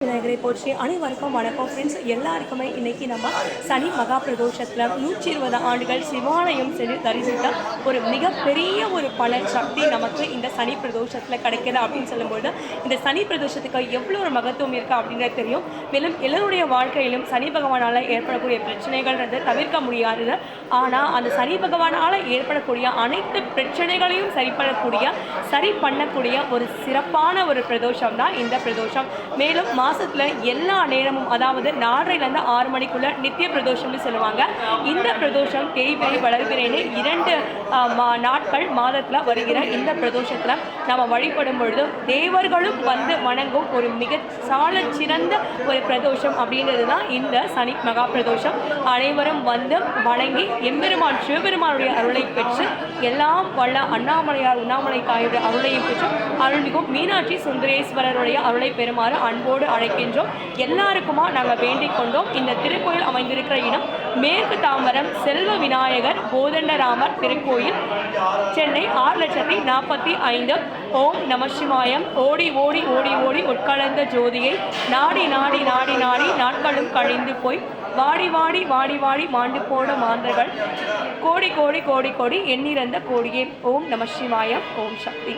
விநாயகரை போற்றி அனைவருக்கும் வணக்கம். ஃப்ரெண்ட்ஸ் எல்லாருக்குமே இன்னைக்கு நம்ம சனி மகா பிரதோஷத்தில் நூற்றி இருபது ஆண்டுகள் சிவாலயம் சென்று தரிசித்த ஒரு மிகப்பெரிய ஒரு பல சக்தி நமக்கு இந்த சனி பிரதோஷத்தில் கிடைக்கிது அப்படின்னு சொல்லும்போது இந்த சனி பிரதோஷத்துக்கு எவ்வளோ ஒரு மகத்துவம் இருக்குது அப்படின்றது தெரியும். மேலும் எல்லோருடைய வாழ்க்கையிலும் சனி பகவானால் ஏற்படக்கூடிய பிரச்சனைகள்ன்றது தவிர்க்க முடியாதது. ஆனால் அந்த சனி பகவானால் ஏற்படக்கூடிய அனைத்து பிரச்சனைகளையும் சரி பண்ணக்கூடிய சரி பண்ணக்கூடிய ஒரு சிறப்பான ஒரு பிரதோஷம் தான் இந்த பிரதோஷம். மேலும் மாசத்துல எல்லா நேரமும் அதாவது நாலரைலேருந்து ஆறு மணிக்குள்ள நித்திய பிரதோஷம்னு சொல்லுவாங்க. இந்த பிரதோஷம் தேய்பிரை வளர்பிறைன்னு இரண்டு மா- நாட்கள் மாதத்துல வருகிற இந்த பிரதோஷத்துல நம்ம வழிபடும் பொழுது தேவர்களும் வந்து வணங்கும் ஒரு மிக சால சிறந்த ஒரு பிரதோஷம் அப்படின்றது தான் இந்த சனி மகா பிரதோஷம். அனைவரும் வந்து வணங்கி எம்பெருமான் சிவபெருமானுடைய அருளை பெற்று எல்லாம் வல்ல அண்ணாமலையார் உண்ணாமலை தாயுடைய அருளையும் பெற்று அருள்மிகும் மீனாட்சி சுந்தரேஸ்வரருடைய அருளை பெறுமாறு அன்போடு அழைக்கின்றோம். எல்லாருக்குமா நாங்கள் வேண்டிக் கொண்டோம். இந்த திருக்கோயில் அமைந்திருக்கிற இடம் மேற்கு தாம்பரம் செல்வ விநாயகர் கோதண்டராமர் திருக்கோயில். சென்னை ஆறு லட்சத்தி நாற்பத்தி ஐந்து. ஓம் நமசிவாயம் ஓடி ஓடி ஓடி ஓடி உட்கலந்த ஜோதியை நாடி நாடி நாடி நாடி நாட்களும் கழிந்து போய் வாடி வாடி வாடி வாடி மாண்டு போன மாந்தர்கள். கோடி கோடி கோடி கோடி எண்ணிறந்த கோடியே. ஓம் நமசிவாயம் ஓம் சக்தி.